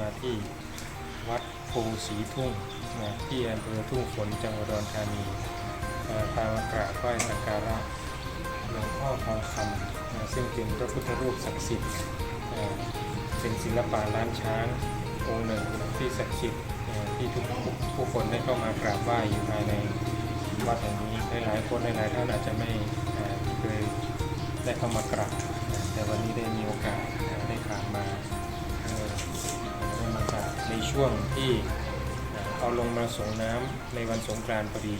มาที่วัดโพสีทุ่งนะที่อำเภอทุ่งฝนจังหวัดอุดรธานีตามมากราบไหว้สักการะหลวงพ่อทองคำนะซึ่งเป็นพระพุทธรูปศักดิ์สิทธิ์เป็นศิลปะล้านช้างองค์หนึ่งที่ศักดิ์สิทธิ์ที่ทุกผู้คนได้เข้ามากราบไหว้อยู่ภายในวัดแห่งนี้หลายๆคนหลายๆท่านอาจจะไม่เคยได้เข้ามากราบแต่วันนี้ได้มีโอกาส ช่วงที่เอาลงมาส่งน้ำในวันสงกรานต์พอดี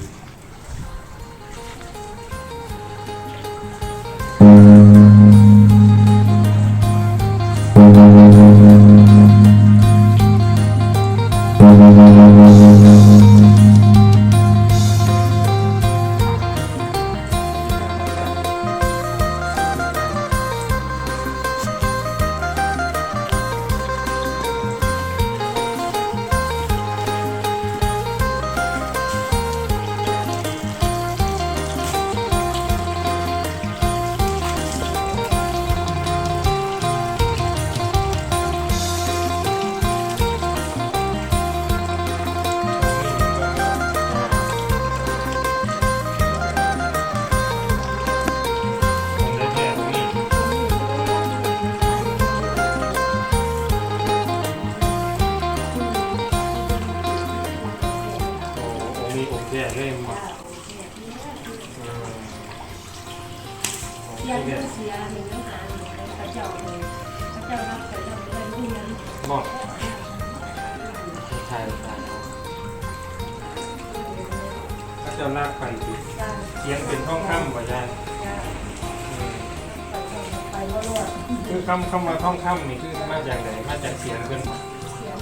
คือคำคำว่าท่องค่ำนี่คือมาจากไหนมาจากเสียงเพิ่นบอกเสีย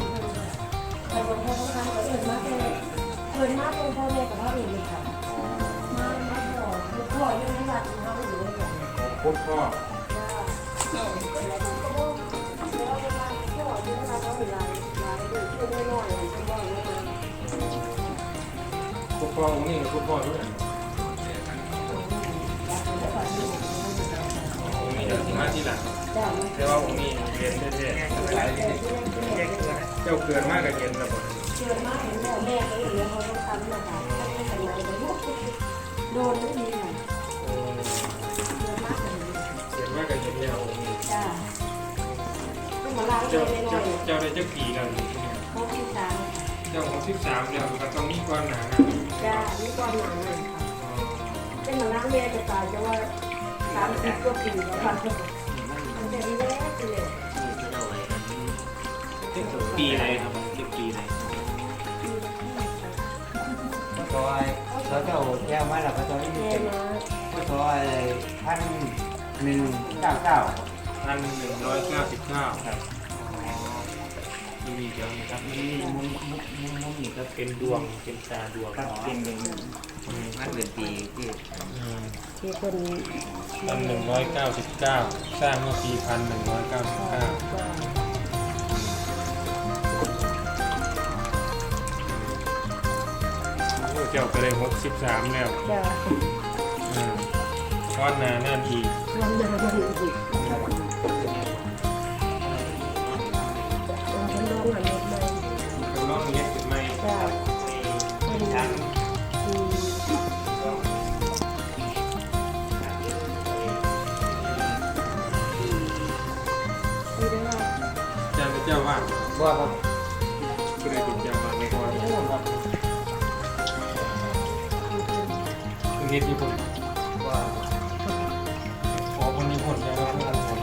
ไปบนพ่อพ่อท่านก็เอิญมากเลยเอิญมากตรงพ่อแม่กับพ่อเองเลยค่ะมามาพ่อคือพ่อยังไม่วัดเขาอยู่เลยค่ะของพุทธพ่อจ้าเป็นอะไรก็บอกแล้วเวลาพ่อยังไม่วัดเขาอยู่ไรไรเด็กเพื่อนไม่น้อยเล มาที่หลังจ้าแต่ว่าองค์นี้เรียนแท้ๆเจ้าเกิดมากกับเรียนระบบเชื่อมากเห็นพ่อแม่เขาอย่างนี้เขาต้องทำนะคะถ้าไม่ทำงานเลยโดนไม่ดีหน่อยเชื่อมากเลยเรียนมากกับเรียนแล้วองค์นี้จ้าต้องมาล้างเลเจ้ายหน่เจ้าอยเจ้าได้เจ้าปีแล้วนี่พบที่ตามเจ้าของสิบสามแล้วก็ต้องมีก้อนหนานะจ้านี่ก่อนหนังเลยค่ะเป็นมาล้างแม่จะตายจะว่าสามสิบกว่าปีแล้วค่ะมันจะดีแน่เลยปีอะไรครับปีอะไรซอยเขาเจ้าแก้วมาแล้วก็ซอยแม่มาก็ซอยพันหนึ่งเก้าเก้าพันหนึ่งร้อยเก้าสิบเก้าครับ ดีเดียวนะครับ นี่มุมมุมมุมมุมนี่ก็เป็นดวง เป็นตาดวงครับเป็นหนึ่งพันเดือนปีที่ที่คนพันหนึ่งร้อยเก้าสิบเก้าสร้างเมื่อปีพันหนึ่งร้อยเก้าสิบเก้าจ้าเจ้าก็เลยหกสิบสามแล้วจ้าอืมก้อนหนานั่นอีกลำนามันอีก ว่าว่าครับก็เลยเป็นเจ้าว่าในก้อนโอ้ครับคือเฮ็ดญี่ปุ่นว่าขอคนญี่ปุ่นจะมาพูดกันคน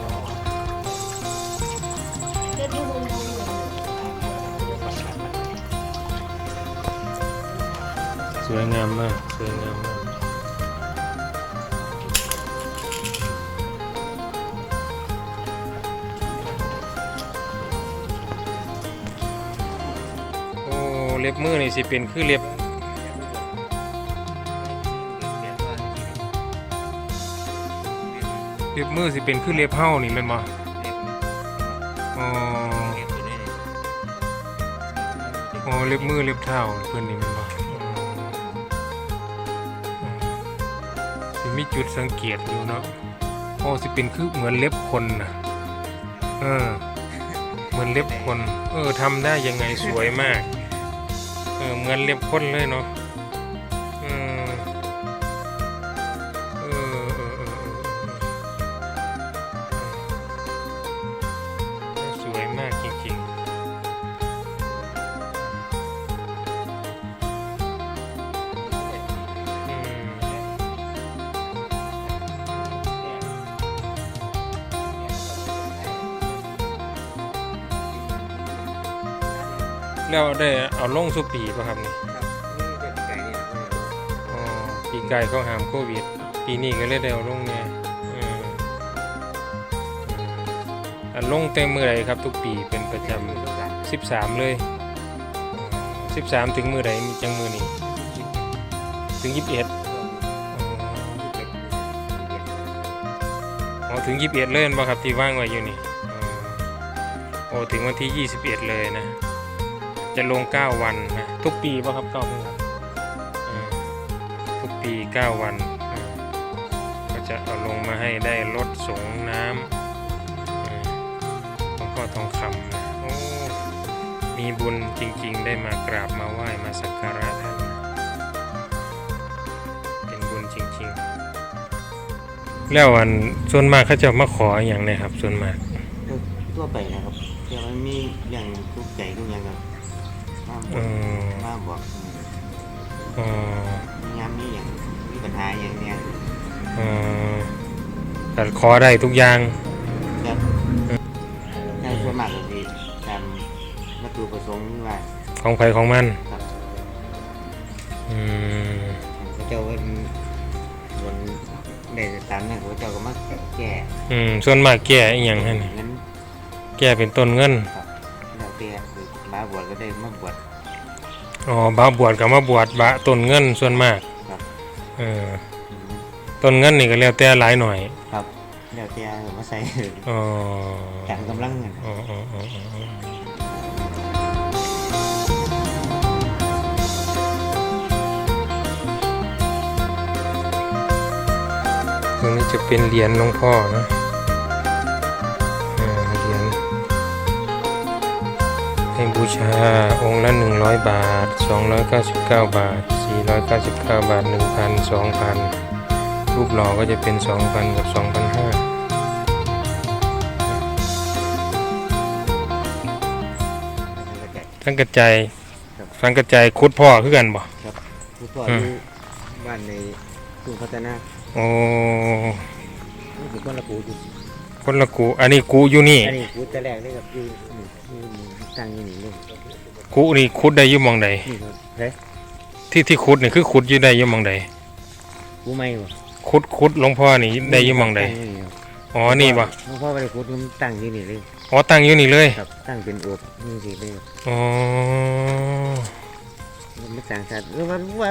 เด็กที่มันมองอยู่สวยงามมากสวยงามมาก เล็บมือนี่สิเป็นคือเล็บเล็บมือสิเป็นคือเล็บเฮ้านี่แม่นบ่อ๋ออ๋อเล็บมือเล็บเท้าเพิ่นนี่แม่นบ่อ๋ออ๋อสิมีจุดสังเกตอยู่เนาะอ๋อสิเป็นคือเหมือนเล็บคนน่ะเออมือนเล็บคน เออทำได้ยังไงสวยมาก เหมือนเล็บคนเลยเนาะ แล้วได้เอาลงสุปีป่ะครับนี่ครับนี่เป็นไก่นี่นะอ๋อปีไก่เขาหามโควิด ปีนี้ก็เลยได้เอาลงเนี่ยอืมอืมอันลงเต็มมือไรครับ ทุกปีเป็นประจำสิบสามเลยสิบสามถึงมือไรมีจังมือนี่ถึงยี่สิบเอ็ดอ๋อถึงยี่สิบเอ็ดเลยป่ะครับที่ว่างไว้อยู่นี่อ๋อโอ้ถึงวันที่ยี่สิบเอ็ดเลยนะ จะลง 9 วันนะทุกปีป่ะครับเก้าวันเออทุกปี 9 วันเออก็จะเอาลงมาให้ได้ลดสงน้ำเออหลวงพ่อทองคำนะโอ้มีบุญจริงๆ ได้มากราบมาไหว้มาสักการะท่านนะเป็นบุญจริงๆ แล้วอันส่วนมากเขาจะมาขออย่างไรครับส่วนมากทั่วไปนะครับแต่มันมีอย่างทุกใจทุกอย่างครับมาบเออกอมาบอกอ๋อมีงานมีอย่างมีปัญหาอย่างเนี้ยอ๋อแต่ขอได้ทุกอย่างครับแต่ส่วนมากก็คือตามวัตถุประสงค์ที่ว่าของไผของมันครับอืมพระเจ้าเป็นบนได้ตามนั้นพระเจ้าก็มาแก้อืมส่วนมากแก้อีหยังนั้นแก้เป็นต้นเงิน ครับแล้วแต่คือมาบวชก็ได้มาบวช อ๋อบาบวชกับมาบวชบะต้นเงินส่วนมากครับ เออต้นเงินนี่ก็แล้วแต่หลายหน่อยครับแล้วแต่มาใส่อ๋อแข็งกำลังเงินอ๋ออ๋ออ๋ออ๋อตรงนี้จะเป็นเหรียญหลวงพ่อนะ ให้บูชาองค์ละ 100 บาท 299 บาท 499 บาท 1,000 2,000 รูปหล่อก็จะเป็น 2,000 กับ 2,500สังกัดใจยครับสังกัดใจยคุดพ่อคือกันบ่ผู้พ่ออือมยู่บ้านในกรุงพัฒนาโอ้นี่คือคนละกูอยู่คนละกูอันนี้กูอยู่นี่ อันนี้กูแต่แรกเลยครับอยู่นี่นี่นี่ ตั้งอยู่นี่เลยกูนี่คุดได้อยู่หมองใดนี่ครับเฮ้ยที่ที่คุดนี่คือคุดอยู่ได้อยู่หมองใดกูไม่บ่คุดคุดหลวงพ่อนี่ได้อยู่หมองใดตั้ยู่นี่ครับอ๋อนี่บ่หลวงพ่อไปเลยกูมันตั้งอยู่นี่เลยอ๋อตั้งอยู่นี่เลยครับ ตั้งเป็นโอบนี่สิเลยครับอ๋อมันไม่ต่างชาติหรือว่าว่า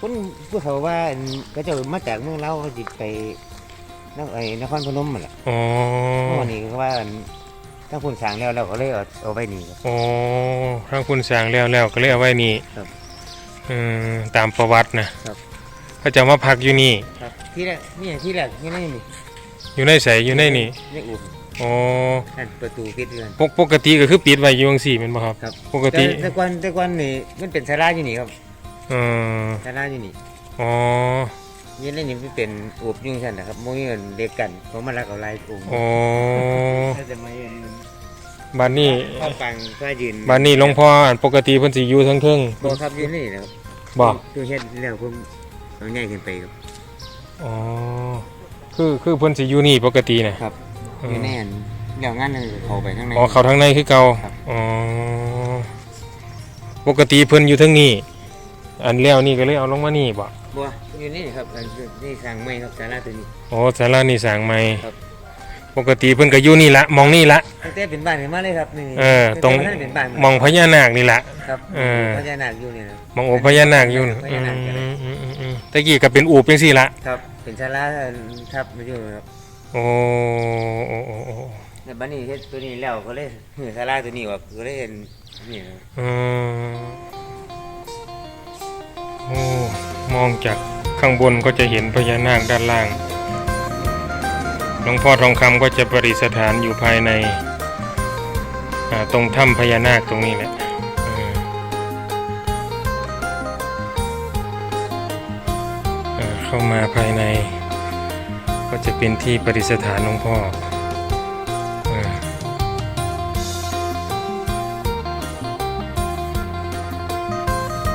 คนผู้เขาว่าอันก็จะมาจากเมืองเราเขาจิไปนครไอ้นครพนมมันแหละอ๋อ เพราะวันนี้ก็ว่าอัน ถ้าคนสั่งแล้วเราก็เลยเอาเอาไปนี่ครับอ๋อทางคุณสร้างแล้วแล้วก็เลยเอาไว้นี่ครับอืมตามประวัตินะครับเขาจะมาพักอยู่นี่ ครับ ที่แรกนี่ที่แรกยังไงนี่อยู่ในใสอยู่ในนี่ในอุบอ๋อนั่นประตูปิดเรือน ปกปกติก็คือปิดไว้อยู่จังซี่แม่นบ่ครับ ครับ ปกติแต่แต่ก่อนแต่ก่อนนี่มันเป็นศาลาอยู่นี่ครับเออศาลาอยู่นี่อ๋อ นี่เล่นนี่มันเป็นอุบอยุ่งสั่นนะครับโมนี่เด็กกันเขามารักเอาลายองค์อ๋อถ้าจะมาเห็นบ้านนี้ข้าวปังก็ยืนบ้านนี้หลวงพ่ออันปกติเพิ่นสิอยู่เทั้งเทิงบ่ครับยืนนี่นะครับบ่ตัวเฮ็ดแล้วผมเอาใหญ่ขึ้นไปครับอ๋อคือคือเพิ่นสิอยู่นี่ปกติน่ะครับอยู่ในอันแล้วงานนึงเข้าไปข้างในอ๋อเข้าทางในคือเก่าครับอ๋อปกติเพิ่นอยู่เทางนี้อันแล้วนี่ก็เลยเอาลงมานี่บ่บัว อยู่นี่ครับอันนี่สร้างใหม่ครับศาลาตัวนี้อ๋อศาลานี่สร้างใหม่ครับ ปกติเพิ่นก็อยู่นี่ละมองนี่ละตั้งแต่เป็นบ้านขึ้นมาเลยครับนี่เออตรงตั้แต่เป็นบ้านมองพญานาคนี่ละครับเออพญานาคอยู่นี่นะมองโอพญานาคอยู่น่ะพอืญามนาคกันเลยอืมอืมอืมตะกี้ก็เป็นอูปจังซี่ละครับ เป็นศาลาทับมาอยู่ครับโอ้โอ้โอ้โอ้แต่บัดนี้เฮ็ดตัวนี้แล้วก็เลยเหือศาลาตัวนี้ออกก็เลยเห็นนี่นะอืมโอ้มองจาก ข้างบนก็จะเห็นพญานาคด้านล่าง หลวงพ่อทองคำก็จะประดิษฐานอยู่ภายในตรงถ้ำพญานาคตรงนี้แหละเข้ามาภายใน ก็จะเป็นที่ประดิษฐานหลวงพ่อ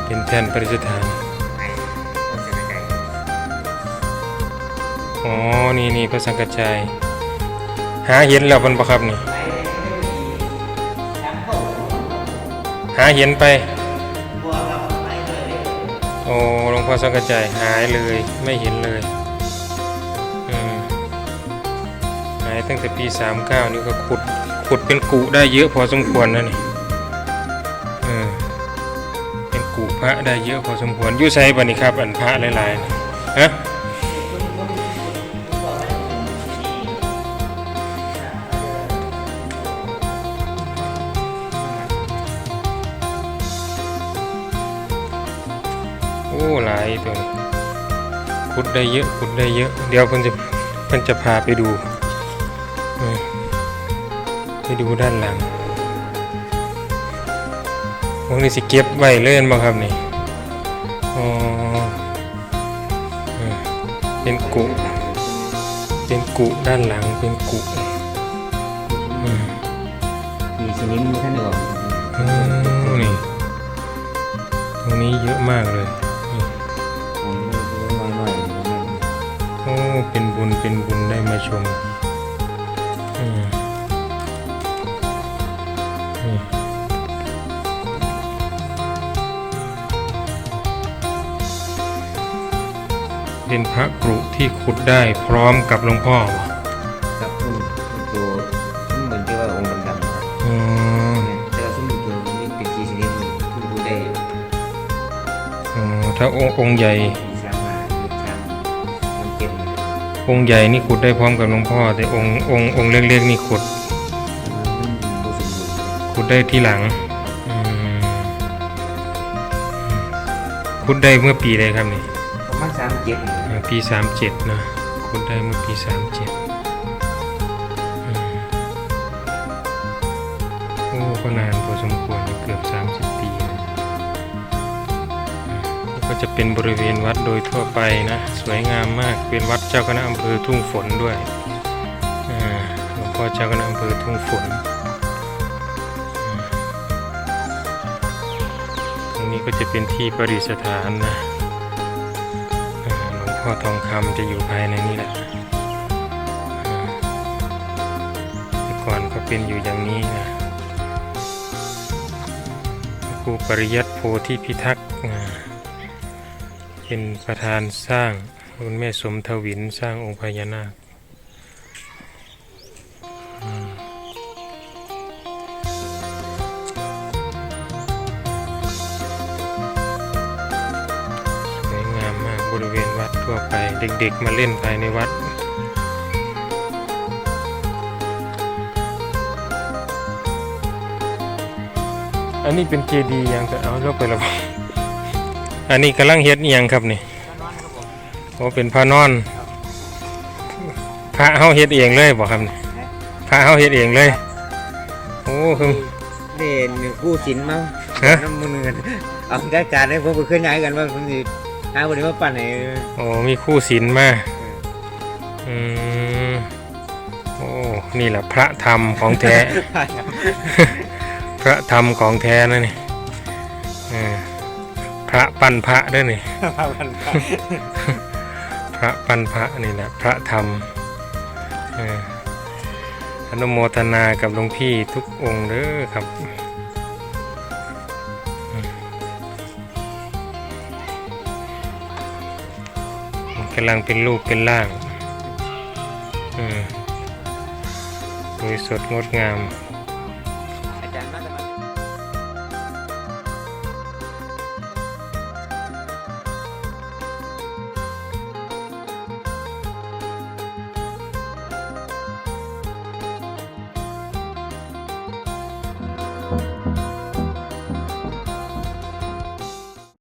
เป็นแท่นประดิษฐาน อ๋อ นี่นี่พระสังกัจจายหาเห็นแล้วมันบ่ครับนี่หาเห็นไปโอ้หลวงพ่อสังกัจจายหายเลยไม่เห็นเลยหายตั้งแต่ปี 39 นี่ก็ขุดขุดเป็นกุได้เยอะพอสมควรนะนี่เป็นกุพระได้เยอะพอสมควรอยู่ไซบันี่ครับ อันพระหลายๆนี่ฮะ อ้หลายตัวนี้ขุดได้เยอะขุดได้เยอะ เดี๋ยวเพิ่นจะเพิ่นจะพาไปดูเออไปดูด้านหลังพวกนี้สิเก็บไว้เล่นบ่ครับนี่อ๋อเออเป็นกุเป็นกุด้านหลังเป็นกุอืมมีชนิดท่านออกโอ้นี่ตรงนี้เยอะมากเลย เป็นบุญเป็นบุญได้มาชมอืมนี่เป็นพระกรุที่ขุดได้พร้อมกับหลวงพ่อวะครับพุ่มตัวพุ่มเหมือนที่ว่าองค์ดำๆครับอ๋อแต่ว่าพุ่มตัวนี้เป็นกี่ชนิดพุ่มพูดได้อ๋อถ้าองค์องค์ใหญ่ องค์ใหญ่นี่ขุดได้พร้อมกับหลวงพ่อ แต่องค์องค์องค์เล็กๆนี่ขุดมันผู้สมบูรณ์ขุดได้ที่หลังอืมขุดได้เมื่อปีใดครับนี่ประมาณสามเจ็ดอ่าปีสามเจ็ดนะขุดได้เมื่อปีสามเจ็ดโอ้ก็นานพอสมควรเกือบสามสิบปีนะอืมนี่ก็จะเป็นบริเวณวัดโดยทั่วไปนะ สวยงามมากเป็นวัด เจ้าคณะอำเภอทุ่งฝนด้วยอ่าหลวงพ่อเจ้าคณะอำเภอทุ่งฝนตรงนี้ก็จะเป็นที่ประดิษฐานนะอ่าหลวงพ่อทองคำจะอยู่ภายในนี้แหละอ่าแต่ก่อนก็เป็นอยู่อย่างนี้นะครูปริยัติโพธิพิทักษ์เป็นประธานสร้าง คุณแม่สมทวินสร้างองค์พญานาคสวยงามมากบริเวณวัดทั่วไป เด็กๆมาเล่นภายในวัดอันนี้เป็นเจดีย์ยังแต่เอาเราไปแล้วอันนี้กำลังเฮ็ดยังครับนี่ โอ้เป็นพระนอนพระเฮาเฮ็ดเองเลยบ่ครับนี่พระเฮาเฮ็ดเองเลย โอ้คือเด่นกู้สินมาฮะน้ำมือกันเอาจัดการให้ผมไปเคลื่อนย้ายกันว่าผมสิหาวันนี้มาปั่นให้โอ้มีคู่ศิลมาอืมโอ้นี่แหละพระธรรมของแท้ พระธรรมของแท้นะนี่เออพระปันพระด้วยนี่ พระปันพระนี่แหละพระธรรมอนุโมทนากับหลวงพี่ทุกองค์เด้อครับกำลังเป็นรูปเป็นร่างสวยสดงดงาม